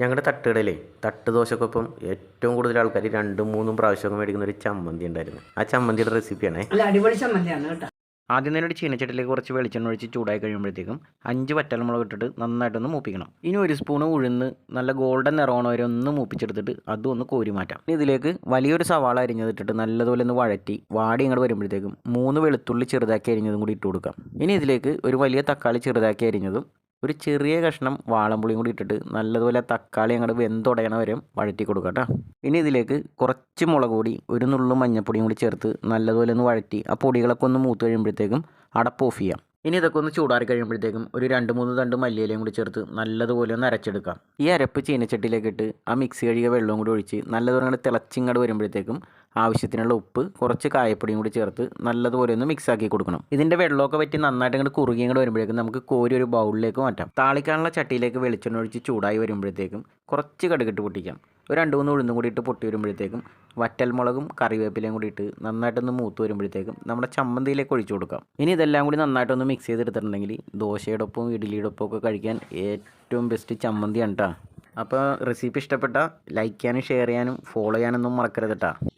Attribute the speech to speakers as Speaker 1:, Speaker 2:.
Speaker 1: ഞങ്ങളുടെ തട്ടുകടയിലേ തട്ട് ദോശക്കൊപ്പം ഏറ്റവും കൂടുതൽ ആൾക്കാർ രണ്ടും മൂന്നും പ്രാവശ്യമൊക്കെ മേടിക്കുന്ന ഒരു ചമ്മന്തി ഉണ്ടായിരുന്നു. ആ ചമ്മന്തിയുടെ റെസിപ്പിയാണേ
Speaker 2: അടിപൊളി ചമ്മന്തിയാണ് കേട്ടോ.
Speaker 3: ആദ്യം തന്നെ ഒരു ചീനച്ചട്ടിലേക്ക് കുറച്ച് വെളിച്ചെണ്ണ ഒഴിച്ച് ചൂടായി കഴിയുമ്പോഴത്തേക്കും അഞ്ച് വറ്റൽമുളക് ഇട്ടിട്ട് നന്നായിട്ടൊന്ന് മൂപ്പിക്കണം. ഇനി ഒരു സ്പൂൺ ഉഴുന്ന് നല്ല ഗോൾഡൻ നിറവണ വരെ ഒന്ന് മൂപ്പിച്ചെടുത്തിട്ട് അതും ഒന്ന് കോരി മാറ്റാം. ഇനി ഇതിലേക്ക് വലിയൊരു സവാള അരിഞ്ഞതിട്ടിട്ട് നല്ലതുപോലെ ഒന്ന് വഴറ്റി വാടി ഇങ്ങോട്ട് വരുമ്പോഴത്തേക്കും മൂന്ന് വെളുത്തുള്ളി ചെറുതാക്കി അരിഞ്ഞതും കൂടി ഇട്ട് കൊടുക്കാം. ഇനി ഇതിലേക്ക് ഒരു വലിയ തക്കാളി ചെറുതാക്കി അരിഞ്ഞതും ഒരു ചെറിയ കഷ്ണം വാളമ്പുളിയും കൂടി ഇട്ടിട്ട് നല്ലതുപോലെ തക്കാളി അങ്ങോട്ട് വെന്തുടയണ വരെ വഴറ്റി കൊടുക്കുക കേട്ടോ ഇനി ഇതിലേക്ക് കുറച്ച് മുളക് പൊടി ഒരു നുള്ളു മഞ്ഞപ്പൊടിയും കൂടി ചേർത്ത് നല്ലതുപോലെ ഒന്ന് വഴറ്റി ആ പൊടികളൊക്കെ ഒന്ന് മൂത്ത് കഴിയുമ്പോഴത്തേക്കും അടപ്പ് ഓഫ് ചെയ്യാം. ഇനി ഇതൊക്കെ ഒന്ന് ചൂടാറി കഴിയുമ്പോഴത്തേക്കും ഒരു രണ്ട് മൂന്ന് തണ്ട് മല്ലിയിലയും കൂടി ചേർത്ത് നല്ലതുപോലെ ഒന്ന് അരച്ചെടുക്കാം. ഈ അരപ്പ് ചീനച്ചട്ടിയിലേക്ക് ഇട്ട് ആ മിക്സി കഴുകിയ വെള്ളവും കൂടി ഒഴിച്ച് നല്ലതുപോലെ അങ്ങോട്ട് തിളച്ചിങ്ങോട്ട് വരുമ്പോഴത്തേക്കും ആവശ്യത്തിനുള്ള ഉപ്പ് കുറച്ച് കായപ്പൊടിയും കൂടി ചേർത്ത് നല്ലതുപോലെ ഒന്ന് മിക്സ് ആക്കി കൊടുക്കണം. ഇതിന്റെ വെള്ളമൊക്കെ പറ്റി നന്നായിട്ട് ഇങ്ങോട്ട് കുറുകി വരുമ്പോഴേക്കും നമുക്ക് കോരി ഒരു ബൗളിലേക്ക് മാറ്റാം. താളിക്കാനുള്ള ചട്ടിയിലേക്ക് വെളിച്ചെണ്ണ ഒഴിച്ച് ചൂടായി വരുമ്പോഴത്തേക്കും കുറച്ച് കടുകിട്ട് പൊട്ടിക്കാം. ഒരു രണ്ട് മൂന്ന് ഉഴുന്നും കൂടി ഇട്ട് പൊട്ടി വരുമ്പോഴത്തേക്കും വറ്റൽമുളകും കറിവേപ്പിലയും കൂടി ഇട്ട് നന്നായിട്ടൊന്ന് മൂത്ത് വരുമ്പോഴത്തേക്കും നമ്മുടെ ചമ്മന്തിയിലേക്ക് ഒഴിച്ചു കൊടുക്കാം. ഇനി ഇതെല്ലാം കൂടി നന്നായിട്ടൊന്ന് മിക്സ് ചെയ്തെടുത്തിട്ടുണ്ടെങ്കിൽ ദോശയുടെ ഒപ്പം ഇഡ്ഡലിയുടെ ഒക്കെ കഴിക്കാൻ ഏറ്റവും ബെസ്റ്റ് ചമ്മന്തിയാണ് കേട്ടോ അപ്പോൾ റെസിപ്പി ഇഷ്ടപ്പെട്ട ലൈക്ക് ചെയ്യാനും ഷെയർ ചെയ്യാനും ഫോളോ ചെയ്യാനൊന്നും മറക്കരുത് കേട്ടോ